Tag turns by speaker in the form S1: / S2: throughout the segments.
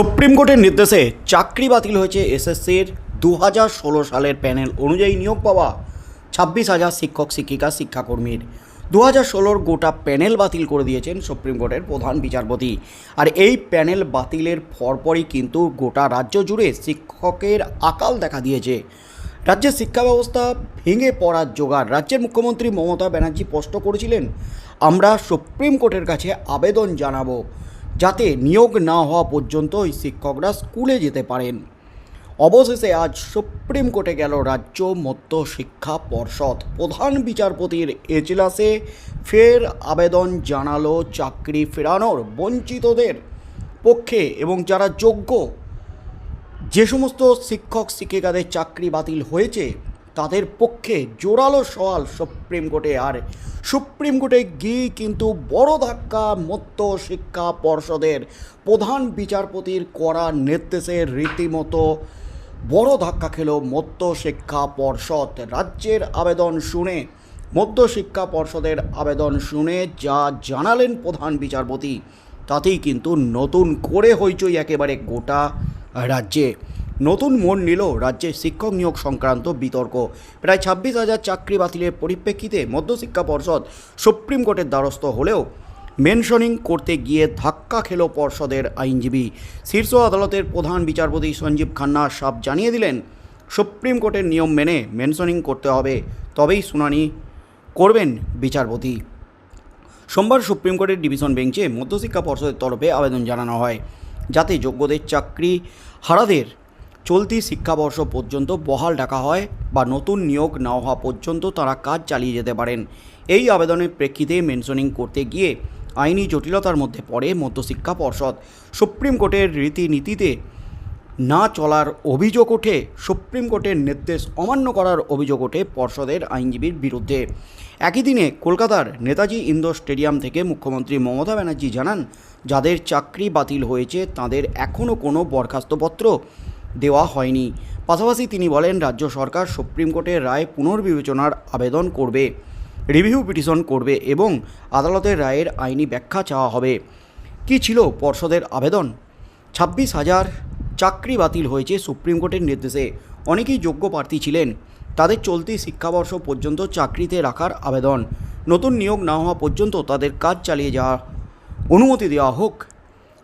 S1: Supreme কোর্টের নির্দেশে চাকরি বাতিল হয়েছে এসএসসির দু হাজার ষোলো সালের প্যানেল অনুযায়ী নিয়োগ পাওয়া ছাব্বিশ হাজার শিক্ষক, শিক্ষিকা, শিক্ষাকর্মীর। দু হাজার ষোলোর গোটা প্যানেল বাতিল করে দিয়েছেন সুপ্রিম কোর্টের প্রধান বিচারপতি। আর এই প্যানেল বাতিলের পরপরই কিন্তু গোটা রাজ্য জুড়ে শিক্ষকের আকাল দেখা দিয়েছে। রাজ্যের শিক্ষা ব্যবস্থা ভেঙে পড়ার জোগাড় রাজ্যের মুখ্যমন্ত্রী মমতা ব্যানার্জি স্পষ্ট করেছিলেন, আমরা সুপ্রিম কোর্টের কাছে আবেদন জানাব। যাতে নিয়োগ না হওয়া পর্যন্ত ওই শিক্ষকরা স্কুলে যেতে পারেন। অবশেষে আজ সুপ্রিম কোর্টে গেল রাজ্য মধ্য শিক্ষা পর্ষদ। প্রধান বিচারপতির এজলাসে ফের আবেদন জানালো চাকরি ফেরানোর বঞ্চিতদের পক্ষে এবং যারা যোগ্য। যে সমস্ত শিক্ষক শিক্ষিকাদের চাকরি বাতিল হয়েছে তাদের পক্ষে জোরালো সওয়াল সুপ্রিম কোর্টে। আর সুপ্রিম কোর্টে গিয়ে কিন্তু বড় ধাক্কা মধ্য শিক্ষা পর্ষদের প্রধান বিচারপতির করা নির্দেশে রীতিমতো বড় ধাক্কা খেল মধ্য শিক্ষা পর্ষদ। রাজ্যের আবেদন শুনে মধ্য শিক্ষা পর্ষদের আবেদন শুনে যা জানালেন প্রধান বিচারপতি, তাতেই কিন্তু নতুন করে হইচই একেবারে গোটা রাজ্যে। নতুন মোড় নিল রাজ্যে শিক্ষক নিয়োগ সংক্রান্ত বিতর্ক। প্রায় ছাব্বিশ হাজার চাকরি বাতিলের পরিপ্রেক্ষিতে মধ্যশিক্ষা পর্ষদ সুপ্রিম কোর্টের দ্বারস্থ হলেও মেনশনিং করতে গিয়ে ধাক্কা খেল পর্ষদের আইনজীবী। শীর্ষ আদালতের প্রধান বিচারপতি সঞ্জীব খান্না সাপ জানিয়ে দিলেন, সুপ্রিম কোর্টের নিয়ম মেনে মেনশনিং করতে হবে, তবেই শুনানি করবেন বিচারপতি। সোমবার সুপ্রিম কোর্টের ডিভিশন বেঞ্চে মধ্যশিক্ষা পর্ষদের তরফে আবেদন জানানো হয়, যাতে যোগ্যদের চাকরি হারাদের চলতি শিক্ষাবর্ষ পর্যন্ত বহাল ডাকা হয় বা নতুন নিয়োগ না হওয়া পর্যন্ত তারা কাজ চালিয়ে যেতে পারেন। এই আবেদনের প্রেক্ষিতে মেনশনিং করতে গিয়ে আইনি জটিলতার মধ্যে পড়ে মধ্যশিক্ষা পর্ষদ। সুপ্রিম কোর্টের রীতিনীতিতে না চলার অভিযোগ ওঠে, সুপ্রিম কোর্টের নির্দেশ অমান্য করার অভিযোগ ওঠে পর্ষদের আইনজীবীর বিরুদ্ধে। একই দিনে কলকাতার নেতাজি ইন্দোর স্টেডিয়াম থেকে মুখ্যমন্ত্রী মমতা ব্যানার্জি জানান, যাদের চাকরি বাতিল হয়েছে তাদের এখনও কোনো বরখাস্তপত্র দেওয়া হয়নি। পাশাপাশি তিনি বলেন, রাজ্য সরকার সুপ্রিম কোর্টের রায় পুনর্বিবেচনার আবেদন করবে, রিভিউ পিটিশন করবে এবং আদালতের রায়ের আইনি ব্যাখ্যা চাওয়া হবে। কী ছিল পর্ষদের আবেদন? ছাব্বিশ হাজার চাকরি বাতিল হয়েছে সুপ্রিম কোর্টের নির্দেশে। অনেকেই যোগ্য প্রার্থী ছিলেন। তাদের চলতি শিক্ষাবর্ষ পর্যন্ত চাকরিতে রাখার আবেদন। নতুন নিয়োগ না হওয়া পর্যন্ত তাদের কাজ চালিয়ে যাওয়ার অনুমতি দেওয়া হোক।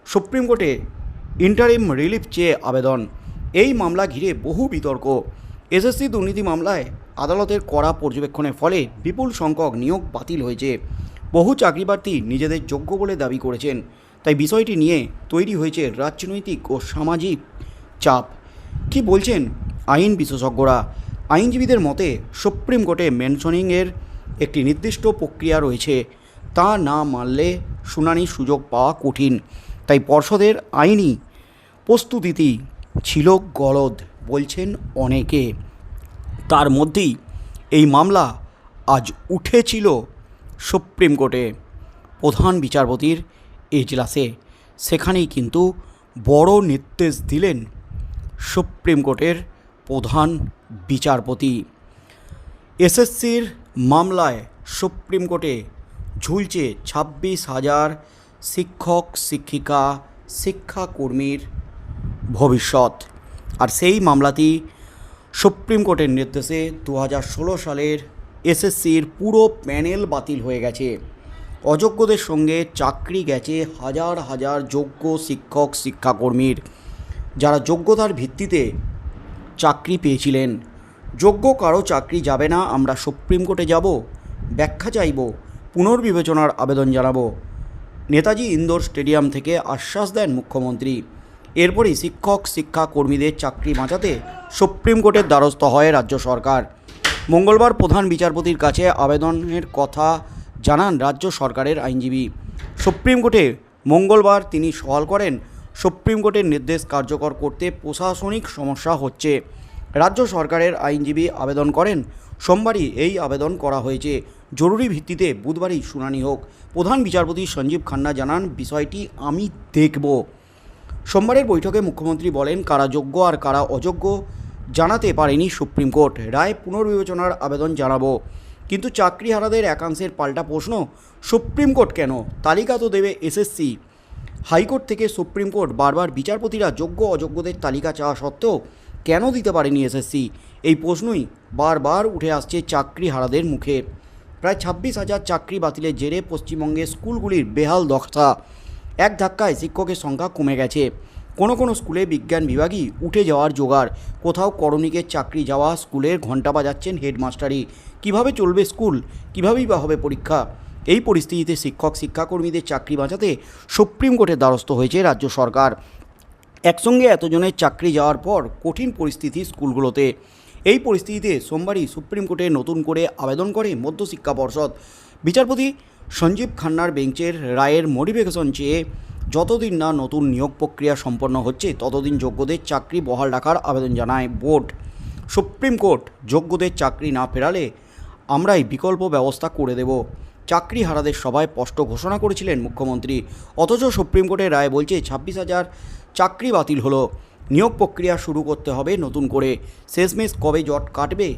S1: সুপ্রিম কোর্টে ইন্টারিম রিলিফ চেয়ে আবেদন। এই মামলা ঘিরে বহু বিতর্ক। এসএসসি দুর্নীতি মামলায় আদালতের কড়া পর্যবেক্ষণের ফলে বিপুল সংখ্যক নিয়োগ বাতিল হয়েছে। বহু চাকরিপ্রার্থী নিজেদের যোগ্য বলে দাবি করেছেন। তাই বিষয়টি নিয়ে তৈরি হয়েছে রাজনৈতিক ও সামাজিক চাপ। কি বলছেন আইন বিশেষজ্ঞরা? আইনজীবীদের মতে সুপ্রিম কোর্টে মেনশনিংয়ের একটি নির্দিষ্ট প্রক্রিয়া রয়েছে। তা না মানলে শুনানির সুযোগ পাওয়া কঠিন। তাই পর্ষদের আইনি প্রস্তুতিটি ছিল গলদ, বলছেন অনেকে। তার মধ্যেই এই মামলা আজ উঠেছিল সুপ্রিম কোর্টে। প্রধান বিচারপতির এজলাসে। সেখানেই কিন্তু বড় নির্দেশ দিলেন সুপ্রিম কোর্টের প্রধান বিচারপতি। এসএসসির মামলায় সুপ্রিম কোর্টে ঝুলছে ছাব্বিশ হাজার শিক্ষক, শিক্ষিকা, শিক্ষাকর্মীর ভবিষ্যৎ। আর সেই মামলাটি সুপ্রিম কোর্টের নির্দেশে দু হাজার ষোলো সালের এসএসসির পুরো প্যানেল বাতিল হয়ে গেছে। অযোগ্যদের সঙ্গে চাকরি গেছে হাজার হাজার যোগ্য শিক্ষক, শিক্ষাকর্মীর, যারা যোগ্যতার ভিত্তিতে চাকরি পেয়েছিলেন। যোগ্য কারও চাকরি যাবে না, আমরা সুপ্রিম কোর্টে যাব, ব্যাখ্যা চাইব, পুনর্বিবেচনার আবেদন জানাব। নেতাজি ইন্দোর স্টেডিয়াম থেকে আশ্বাস দেন মুখ্যমন্ত্রী। এরপরই শিক্ষক শিক্ষা কর্মীদের চাকরি বাঁচাতে সুপ্রিম কোর্টের দ্বারস্থ হয় রাজ্য সরকার। মঙ্গলবার প্রধান বিচারপতির কাছে আবেদনের কথা জানান রাজ্য সরকারের আইনজীবী। সুপ্রিম কোর্টে মঙ্গলবার তিনি সওয়াল করেন, সুপ্রিম কোর্টের নির্দেশ কার্যকর করতে প্রশাসনিক সমস্যা হচ্ছে। রাজ্য সরকারের আইনজীবী আবেদন করেন, সোমবারই এই আবেদন করা হয়েছে। জরুরি ভিত্তিতে বুধবারই শুনানি হোক। প্রধান বিচারপতি সঞ্জীব খান্না জানান, বিষয়টি আমি দেখব। সোমবারের বৈঠকে মুখ্যমন্ত্রী বলেন, কারা যোগ্য আর কারা অযোগ্য জানাতে পারেনি সুপ্রিম কোর্ট। রায় পুনর্বিবেচনার আবেদন জানাব। কিন্তু চাকরিহারাদের একাংশের পাল্টা প্রশ্ন, সুপ্রিম কোর্ট কেন? তালিকা তো দেবে এসএসসি। হাইকোর্ট থেকে সুপ্রিম কোর্ট বারবার বিচারপতিরা যোগ্য অযোগ্যদের তালিকা চাওয়া সত্ত্বেও কেন দিতে পারেনি এসএসসি? এই প্রশ্নই বারবার উঠে আসছে চাকরি হারাদের মুখে। প্রায় ছাব্বিশ হাজার চাকরি বাতিলের জেরে পশ্চিমবঙ্গের স্কুলগুলির বেহাল দশা। এক ধাক্কায় শিক্ষকের সংখ্যা কমে গেছে। কোনো কোনো স্কুলে বিজ্ঞান বিভাগই উঠে যাওয়ার জোগাড়। কোথাও করণিকের চাকরি যাওয়া, স্কুলের ঘণ্টা বাজাচ্ছেন হেডমাস্টারই। কীভাবে চলবে স্কুল? কীভাবেই বা হবে পরীক্ষা? এই পরিস্থিতিতে শিক্ষক, শিক্ষাকর্মীদের চাকরি বাঁচাতে সুপ্রিম কোর্টের দ্বারস্থ হয়েছে রাজ্য সরকার। একসঙ্গে এতজনের চাকরি যাওয়ার পর কঠিন পরিস্থিতি স্কুলগুলোতে। এই পরিস্থিতিতে সোমবারই সুপ্রিম কোর্টে নতুন করে আবেদন করে মধ্যশিক্ষা পর্ষদ। বিচারপতি সঞ্জীব খান্নার বেঞ্চের রায়ের মডিফিকেশন চেয়ে যতদিন না নতুন নিয়োগ প্রক্রিয়া সম্পন্ন হচ্ছে, ততদিন যোগ্যদের চাকরি বহাল রাখার আবেদন জানায় বোর্ড। সুপ্রিম কোর্ট, যোগ্যদের চাকরি না ফেরালে আমরাই বিকল্প ব্যবস্থা করে দেব। চাকরি হারাদের সভায় স্পষ্ট ঘোষণা করেছিলেন মুখ্যমন্ত্রী। অথচ সুপ্রিম কোর্টের রায় বলছে, ছাব্বিশ হাজার চাকরি বাতিল হলো। নিয়োগ প্রক্রিয়া শুরু করতে হবে নতুন করে। শেষমেশ কবে জট কাটবে?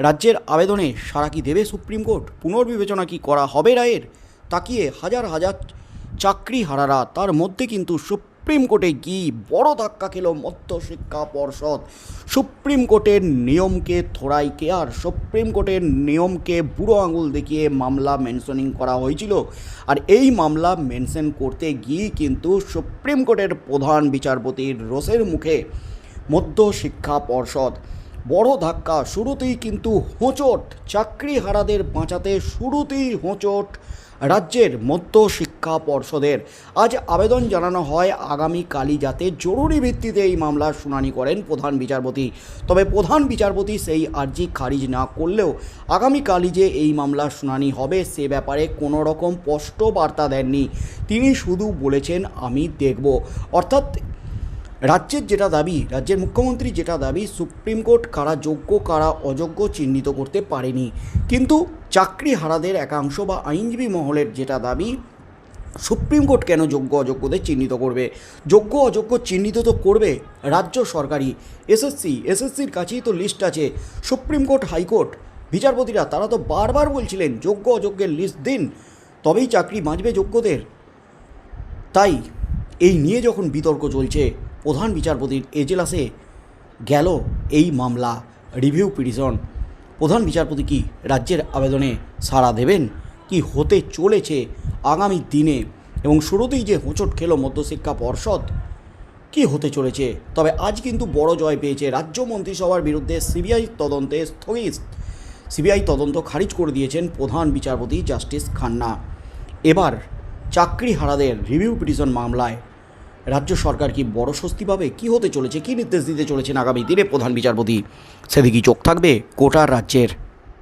S1: রাজ্যের আবেদনে সারা কি দেবে সুপ্রিম কোর্ট? পুনর্বিবেচনা কি করা হবে রায়ের? তাকিয়ে হাজার হাজার চাকরি হারারা তার মধ্যে কিন্তু সুপ্রিম কোর্টে গিয়ে বড় ধাক্কা খেল মধ্য শিক্ষা পর্ষদ? সুপ্রিম কোর্টের নিয়মকে থোড়াই কেয়ার সুপ্রিম কোর্টের নিয়মকে বুড়ো আঙুল দেখিয়ে মামলা মেনশনিং করা হয়েছিল। আর এই মামলা মেনশন করতে গিয়ে কিন্তু সুপ্রিম কোর্টের প্রধান বিচারপতির রোষের মুখে মধ্য শিক্ষা পর্ষদ বড় ধাক্কা, শুরুতেই কিন্তু হোঁচট। চাকরি হারাদের বাঁচাতে শুরুতেই হোঁচট রাজ্যের মধ্য শিক্ষা পর্ষদের। আজ আবেদন জানানো হয় আগামীকালই যাতে জরুরি ভিত্তিতে এই মামলার শুনানি করেন প্রধান বিচারপতি। তবে প্রধান বিচারপতি সেই আর্জি খারিজ না করলেও আগামীকালই যে এই মামলার শুনানি হবে সে ব্যাপারে কোনো রকম স্পষ্ট বার্তা দেননি। তিনি শুধু বলেছেন, আমি দেখব। অর্থাৎ রাজ্যের যেটা দাবি, রাজ্যের মুখ্যমন্ত্রী যেটা দাবি, সুপ্রিম কোর্ট কারা যোগ্য, কারা অযোগ্য চিহ্নিত করতে পারেনি। কিন্তু চাকরি হারাদের একাংশ বা আইনজীবী মহলের যেটা দাবি, সুপ্রিম কোর্ট কেন যোগ্য, অযোগ্যদের চিহ্নিত করবে? যোগ্য, অযোগ্য চিহ্নিত তো করবে রাজ্য সরকারি এসএসসি, এসএসসির কাছেই তো লিস্ট আছে। সুপ্রিম কোর্ট, হাইকোর্ট, বিচারপতিরা তারা তো বারবার বলছিলেন, যোগ্য, অযোগ্যের লিস্ট দিন, তবেই চাকরি বাঁচবে যোগ্যদের। তাই এই নিয়ে যখন বিতর্ক চলছে প্রধান বিচারপতির এজলাসে গেল এই মামলা রিভিউ পিটিশন। প্রধান বিচারপতি কি রাজ্যের আবেদনে সাড়া দেবেন? কি হতে চলেছে আগামী দিনে? এবং শুরুতেই যে হোঁচট খেলো মধ্যশিক্ষা পর্ষদ, কি হতে চলেছে? তবে আজ কিন্তু বড় জয় পেয়েছে রাজ্য মন্ত্রিসভার বিরুদ্ধে সিবিআই তদন্তে স্থগিত। সিবিআই তদন্ত খারিজ করে দিয়েছেন প্রধান বিচারপতি জাস্টিস খান্না। এবার চাকরি হারাদের রিভিউ পিটিশন মামলায় রাজ্য সরকার কি বড় স্বস্তি পাবে? কি হতে চলেছে? কি নির্দেশ দিতে চলেছেন আগামী দিনে প্রধান বিচারপতি? সেদিকেই চোখ থাকবে কোটা রাজ্যের